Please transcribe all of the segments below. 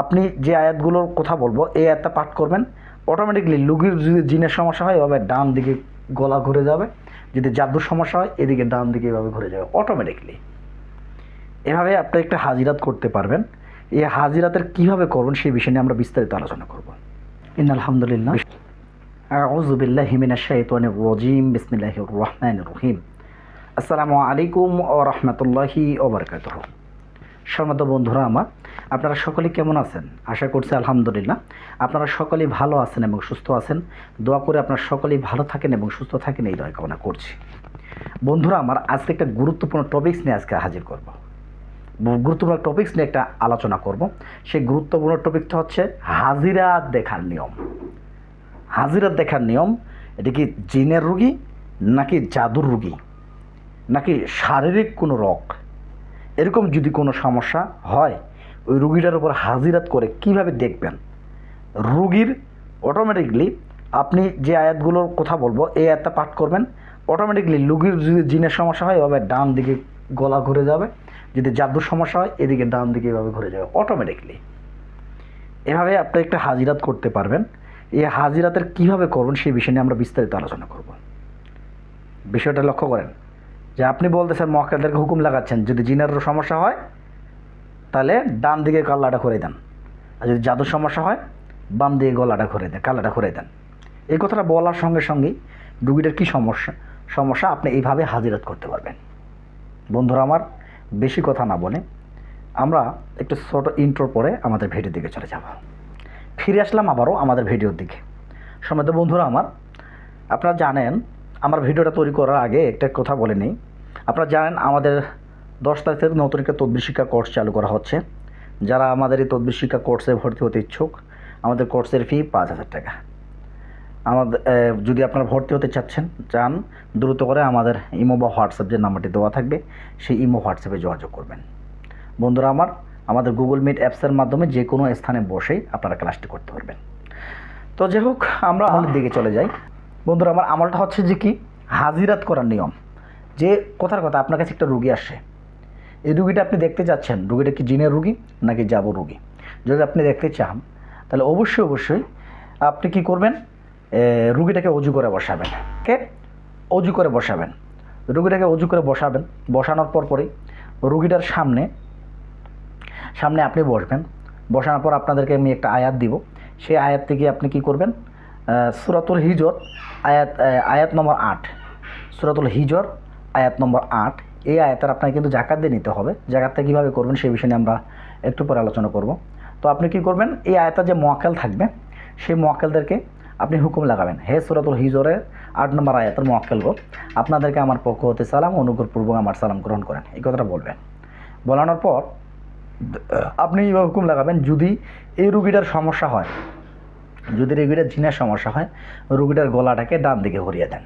আপনি যে আয়াতগুলোর কথা বলব, এই আয়াতটা পাঠ করবেন অটোমেটিকলি লুগির যদি জিনের সমস্যা হয়, এভাবে ডান দিকে গলা ঘুরে যাবে। যদি জাদুর সমস্যা হয়, এদিকে ডান দিকে এভাবে ঘুরে যাবে অটোমেটিকলি এভাবে আপনি একটা হাজিরাত করতে পারবেন। এই হাজিরাতের কীভাবে করবেন, সেই বিষয় নিয়ে আমরা বিস্তারিত আলোচনা করব। ইন আলহামদুলিল্লাহ। আউযু বিল্লাহি মিনাশ শাইতানির রাজিম, বিসমিল্লাহির রহমানির রহিম। আসসালামু আলাইকুম ওয়া রাহমাতুল্লাহি ওয়া বারাকাতুহু। সম্মানিত বন্ধুরা আমার, আপনারা সকলেই কেমন আছেন? আশা করছি আলহামদুলিল্লাহ। আপনারা সকলেই ভালো আছেন এবং সুস্থ আছেন। দোয়া করে আপনারা সকলেই ভালো থাকেন এবং সুস্থ থাকেন, এই দয়া কামনা করছি। বন্ধুরা আমার, আজকে একটা গুরুত্বপূর্ণ টপিকস নিয়ে আজকে হাজির করব। গুরুত্বপূর্ণ টপিকস নিয়ে একটা আলোচনা করব। সেই গুরুত্বপূর্ণ টপিকটা হচ্ছে হাজিরা দেখার নিয়ম। হাজিরা দেখার নিয়ম, এটা কি জিনের রুগী নাকি জাদুর রুগী? নাকি শারীরিক কোনো রোগ? এরকম যদি কোনো সমস্যা হয়, ওই রুগীটার উপর হাজিরাত করে কীভাবে দেখবেন? রুগীর অটোমেটিকলি আপনি যে আয়াতগুলোর কথা বলব, এই আয়াতটা পাঠ করবেন। অটোমেটিকলি রুগীর যদি জিনের সমস্যা হয়, এভাবে ডান দিকে গলা ঘুরে যাবে। যদি জাদুর সমস্যা হয়, এদিকে ডান দিকে এভাবে ঘুরে যাবে অটোমেটিকলি এভাবে আপনি একটা হাজিরাত করতে পারবেন। এই হাজিরাতের কীভাবে করবেন, সেই বিষয় নিয়ে আমরা বিস্তারিত আলোচনা করব। বিষয়টা লক্ষ্য করেন। যে আপনি বলতেছেন মক্কেলদেরকে হুকুম লাগাচ্ছেন, যদি জিনের সমস্যা হয়, তাহলে ডান দিকে কাল্লাটা করে দেন। আর যদি জাদুর সমস্যা হয়, বাম দিকে গলাটা করে দেন, কাল্লাটা করে দেন। এই কথাটা বলার সঙ্গে সঙ্গেই রুগীটার কী সমস্যা? সমস্যা আপনি এইভাবে হাজিরাত করতে পারবেন। বন্ধুরা আমার, বেশি কথা না বলে আমরা একটু ছোটো ইন্ট্রোর পরে আমাদের ভিডিওর দিকে চলে যাব। ফিরে আসলাম আবারও আমাদের ভিডিওর দিকে। সময় বন্ধুরা আমার, আপনারা জানেন, আমার ভিডিওটা তৈরি করার আগে একটা কথা বলে নিই। আপনারা জানেন আমাদের দশ তারিখ থেকে নতুন একটা তদ্বির শিক্ষা কোর্স চালু করা হচ্ছে। যারা আমাদের এই তদ্বির শিক্ষা কোর্সে ভর্তি হতে ইচ্ছুক, আমাদের কোর্সের ফি পাঁচ হাজার টাকা। আমাদের যদি আপনারা ভর্তি হতে চাচ্ছেন, চান, দ্রুত করে আমাদের ইমো বা হোয়াটসঅ্যাপ যে নাম্বারটি দেওয়া থাকবে, সেই ইমো হোয়াটসঅ্যাপে যোগাযোগ করবেন। বন্ধুরা আমার, আমাদের গুগল মিট অ্যাপসের মাধ্যমে যে কোনো স্থানে বসেই আপনারা ক্লাসটি করতে পারবেন। তো যাই হোক, আমরা আমলের দিকে চলে যাই। বন্ধুরা আমার আমলটা হচ্ছে যে কি? হাজিরাত করার নিয়ম। যে কথার কথা, আপনার কাছে একটা রুগী আসে, এই রুগীটা আপনি দেখতে চাচ্ছেন রুগীটা কি জিনের রুগী নাকি যাব রুগী? যদি আপনি দেখতে চান, তাহলে অবশ্যই অবশ্যই আপনি কি করবেন? রুগীটাকে অজু করে বসাবেন কে অজু করে বসাবেন। রুগীটাকে অজু করে বসাবেন, বসানোর পর পরেই রুগীটার সামনে সামনে আপনি বসবেন। বসানোর পর আপনাদেরকে আমি একটা আয়াত দিব। সেই আয়াত থেকে আপনি কি করবেন? সুরাতুল হিজর, আয়াত আয়াত নম্বর আট। সুরাতুল হিজর আয়াত নম্বর আট। এই আয়াতের আপনাকে কিন্তু জাকাত দিয়ে নিতে হবে। জাকাতটা কীভাবে করবেন সেই বিষয়ে আমরা একটু পরে আলোচনা করব। তো আপনি কি করবেন, এই আয়াতের যে মোয়াক্কেল থাকবে, সেই মোয়াক্কেলদেরকে আপনি হুকুম লাগাবেন। হে সুরাতুল হিজরের আট নম্বর আয়াতের মোয়াক্কেল গো, আপনাদেরকে আমার পক্ষ হতে সালাম, অনুগ্রহপূর্বক আমার সালাম গ্রহণ করেন। এই কথাটা বলবেন। বলানোর পর, আপনি হুকুম লাগাবেন, যদি এই রুগীটার সমস্যা হয়, যদি রুগীটার জিনের সমস্যা হয়, রুগীটার গলাটাকে ডান দিকে ঘুরিয়ে দেন।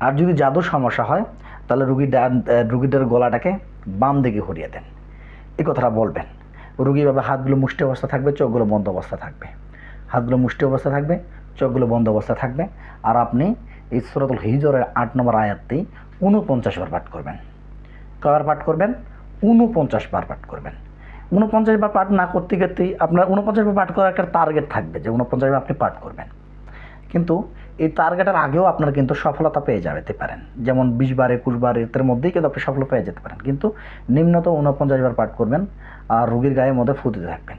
আর যদি জাদুর সমস্যা হয়, তাহলে রুগীর ডান রুগীটার গলাটাকে বাম দিকে ঘুরিয়ে দেন। এই কথাটা বলবেন। রুগী এভাবে হাতগুলো মুষ্টি অবস্থা থাকবে, চোখগুলো বন্ধ অবস্থা থাকবে। হাতগুলো মুষ্টি অবস্থা থাকবে, চোখগুলো বন্ধ অবস্থা থাকবে। আর আপনি এই হিজরের আট নম্বর আয়াতটি উনপঞ্চাশ বার পাঠ করবেন। কবার পাঠ করবেন? উনপঞ্চাশ বার পাঠ করবেন। উনপঞ্চাশ বার পাঠ না করতে করতেই আপনার উনপঞ্চাশ বার পাঠ করার একটা টার্গেট থাকবে যে উনপঞ্চাশ বার আপনি পাঠ করবেন। কিন্তু এই টার্গেটের আগেও আপনার কিন্তু সফলতা পেয়ে যেতে পারেন। যেমন বিশ বার, একুশ বার, এর মধ্যেই কিন্তু আপনি সফল পেয়ে যেতে পারেন। কিন্তু নিম্নত উনপঞ্চাশ বার পাঠ করবেন আর রুগীর গায়ের মধ্যে ফুটতে থাকবেন।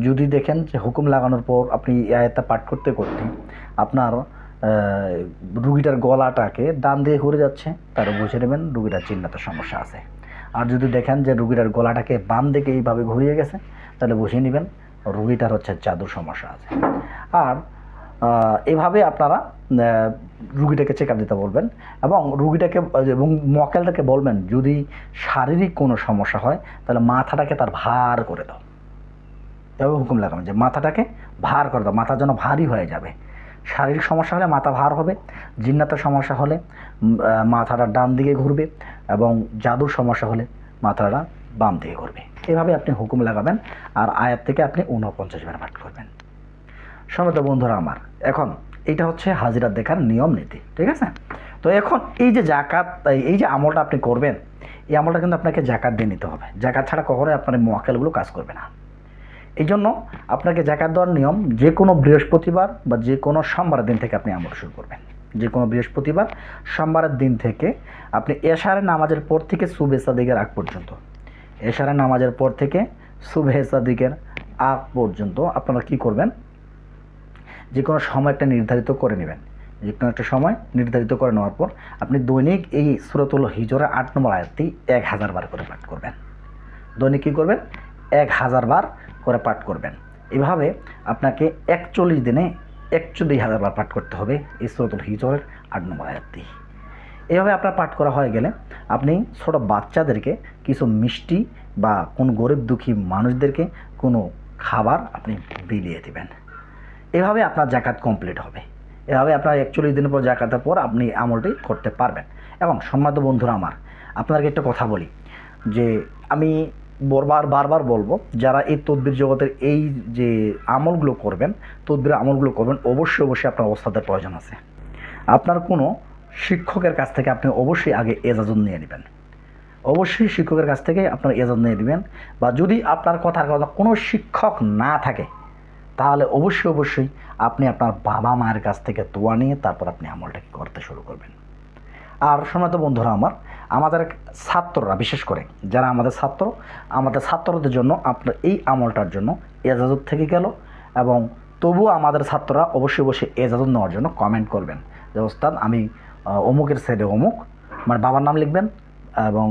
যদি দেখেন যে হুকুম লাগানোর পর আপনি আয়াতটা পাঠ করতে করতে আপনার রুগীটার গলাটাকে ডান দিয়ে ঘুরে যাচ্ছে তাহলে বুঝে নেবেন রুগীটার চিহ্নিত সমস্যা আছে। আর যদি দেখেন যে রুগীটার গলাটাকে বাম দিকে এইভাবে ঘুরিয়ে গেছে, তাহলে বুঝে নেবেন রুগীটার হচ্ছে জাদুর সমস্যা আছে। আর এভাবে আপনারা রুগীটাকে চেক আপ দিতে বলবেন এবং রুগীটাকে, এবং মক্কেলটাকে বলবেন, যদি শারীরিক কোনো সমস্যা হয়, তাহলে মাথাটাকে তার ভার করে দাও। এভাবে হুকুম লাগাবেন যে মাথাটাকে ভার করে দাও, মাথা যেন ভারী হয়ে যাবে। শারীরিক সমস্যা হলে মাথা ভার হবে, জিন্নাতের সমস্যা হলে মাথাটা ডান দিকে ঘুরবে এবং জাদুর সমস্যা হলে মাথাটা বাম দিকে ঘুরবে। এভাবে আপনি হুকুম লাগাবেন, আর আয়াত থেকে আপনি ঊনপঞ্চাশ বার পাঠ করবেন। সমস্ত বন্ধুরা আমার, এখন এইটা হচ্ছে হাজিরা দেখার নিয়ম নীতি, ঠিক আছে? তো এখন এই যে জাকাত, এই- যে আমলটা আপনি করবেন, এই আমলটা কিন্তু আপনাকে জাকাত দিয়ে নিতে হবে। জাকাত ছাড়া কখনোই আপনার এই মোয়াক্কেলগুলো কাজ করবে না। এই জন্য আপনাকে জাকাত দেওয়ার নিয়ম, যে কোনো বৃহস্পতিবার বা যে কোনো সোমবারের দিন থেকে আপনি আমল শুরু করবেন। যে কোনো বৃহস্পতিবার, সোমবারের দিন থেকে আপনি এশারে নামাজের পর থেকে সুবেসা দিকের আগ পর্যন্ত এশারে নামাজের পর থেকে সুবেসা দিকের আগ পর্যন্ত আপনারা কি করবেন? যে কোনো সময় একটা নির্ধারিত করে নেবেন। যে কোনো একটা সময় নির্ধারিত করে নেওয়ার পর আপনি দৈনিক এই সুরতুল হিজরের আট নম্বর আয়াতটি এক হাজার বার করে পাঠ করবেন। দৈনিক কী করবেন? এক হাজার বার করে পাঠ করবেন। এভাবে আপনাকে একচল্লিশ দিনে একচল্লিশ হাজার বার পাঠ করতে হবে এই সুরতুল হিজরের আট নম্বর আয়াতটি। এভাবে আপনার পাঠ করা হয়ে গেলে আপনি ছোট বাচ্চাদেরকে কিছু মিষ্টি বা কোন গরিব দুঃখী মানুষদেরকে কোনো খাবার আপনি বিলিয়ে দেবেন। এভাবে আপনার জাকাত কমপ্লিট হবে। এভাবে আপনার একচল্লিশ দিনের পর জাকাতের পর আপনি আমলটি করতে পারবেন। এবং সম্মানিত বন্ধুরা আমার, আপনাদেরকে একটা কথা বলি, যে আমি বারবার বারবার বলব, যারা এই তদবির জগতের এই যে আমলগুলো করবেন, তদবির আমলগুলো করবেন, অবশ্যই অবশ্যই আপনার অবস্থাদের প্রয়োজন আছে। আপনার কোনো শিক্ষকের কাছ থেকে আপনি অবশ্যই আগে এজাজত নিয়ে নেবেন। অবশ্যই শিক্ষকের কাছ থেকে আপনার এজাজত নিয়ে নেবেন। বা যদি আপনার কথার কথা কোনো শিক্ষক না থাকে তাহলে অবশ্যই অবশ্যই আপনি আপনার বাবা মায়ের কাছ থেকে দোয়া নিয়ে তারপর আপনি আমলটাকে করতে শুরু করবেন। আর সময়ত বন্ধুরা আমার, আমাদের ছাত্ররা, বিশেষ করে যারা আমাদের ছাত্র, আমাদের ছাত্রদের জন্য আপনার এই আমলটার জন্য এজাজত থেকে গেল এবং তবুও আমাদের ছাত্ররা অবশ্যই অবশ্যই এজাজত নেওয়ার জন্য কমেন্ট করবেন। যে, ওস্তাদ, আমি অমুকের সাইডে অমুক মানে বাবার নাম লিখবেন এবং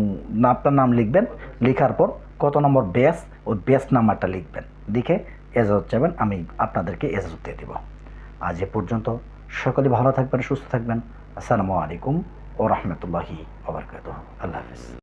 আপনার নাম লিখবেন, লেখার পর কত নম্বর ব্যাস, ওই ব্যাস নাম্বারটা লিখবেন। লিখে এজাজত চাইবেন, আমি আপনাদেরকে এজাজত দিয়ে দেব। আজ এ পর্যন্ত সকলে ভালো থাকবেন, সুস্থ থাকবেন। আসসালামু আলাইকুম ও রহমতুল্লাহি আবরকাত আল্লাহ হাফিজ।